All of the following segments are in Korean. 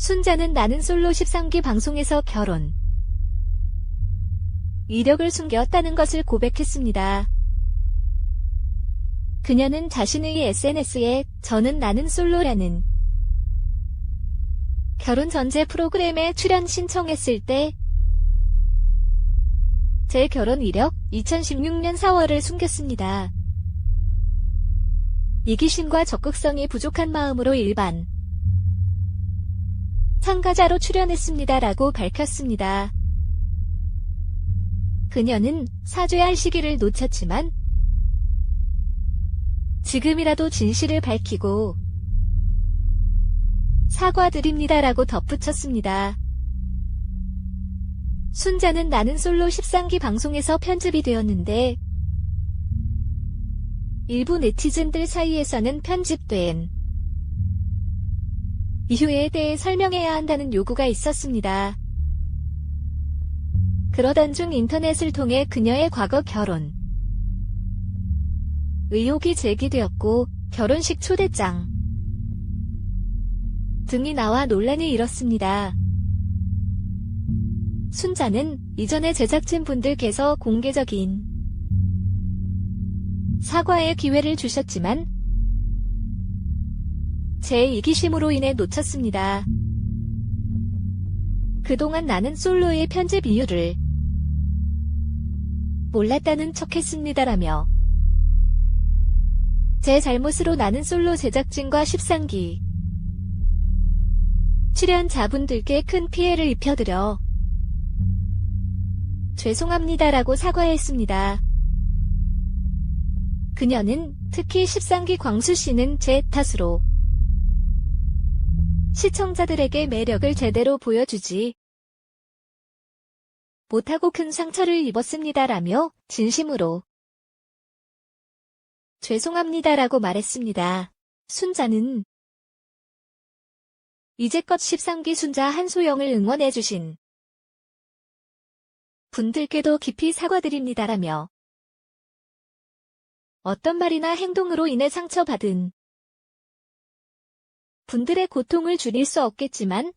순자는 나는 솔로 13기 방송에서 결혼. 이력을 숨겼다는 것을 고백했습니다. 그녀는 자신의 SNS에 저는 나는 솔로라는 결혼 전제 프로그램에 출연 신청했을 때 제 결혼 이력 2016년 4월을 숨겼습니다. 이기심과 적극성이 부족한 마음으로 일반 참가자로 출연했습니다라고 밝혔습니다. 그녀는 사죄할 시기를 놓쳤지만 지금이라도 진실을 밝히고 사과드립니다라고 덧붙였습니다. 순자는 나는 솔로 13기 방송에서 편집이 되었는데 일부 네티즌들 사이에서는 편집된 이유에 대해 설명해야 한다는 요구가 있었습니다. 그러던 중 인터넷을 통해 그녀의 과거 결혼 의혹이 제기되었고 결혼식 초대장 등이 나와 논란이 일었습니다. 순자는 이전에 제작진 분들께서 공개적인 사과의 기회를 주셨지만 제 이기심으로 인해 놓쳤습니다. 그동안 나는 솔로의 편집 이유를 몰랐다는 척 했습니다라며 제 잘못으로 나는 솔로 제작진과 13기 출연자분들께 큰 피해를 입혀드려 죄송합니다라고 사과했습니다. 그녀는 특히 13기 광수 씨는 제 탓으로 시청자들에게 매력을 제대로 보여주지 못하고 큰 상처를 입었습니다라며 진심으로 죄송합니다라고 말했습니다. 순자는 이제껏 13기 순자 한소영을 응원해주신 분들께도 깊이 사과드립니다라며 어떤 말이나 행동으로 인해 상처받은 분들의 고통을 줄일 수 없겠지만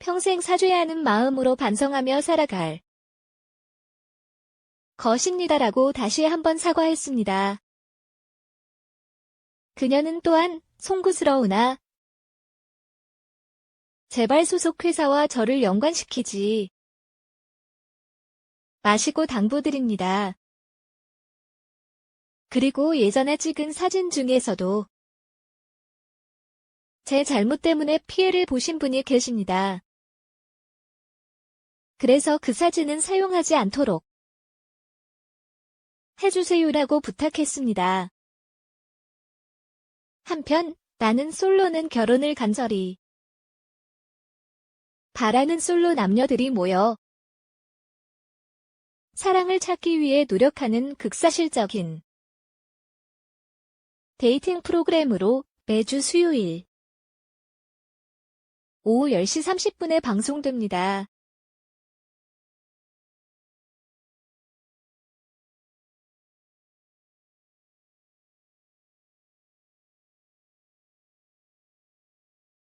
평생 사죄하는 마음으로 반성하며 살아갈 것입니다라고 다시 한번 사과했습니다. 그녀는 또한 송구스러우나 제발 소속 회사와 저를 연관시키지 마시고 당부드립니다. 그리고 예전에 찍은 사진 중에서도 제 잘못 때문에 피해를 보신 분이 계십니다. 그래서 그 사진은 사용하지 않도록 해주세요라고 부탁했습니다. 한편 나는 솔로는 결혼을 간절히 바라는 솔로 남녀들이 모여 사랑을 찾기 위해 노력하는 극사실적인 데이팅 프로그램으로 매주 수요일 오후 10시 30분에 방송됩니다.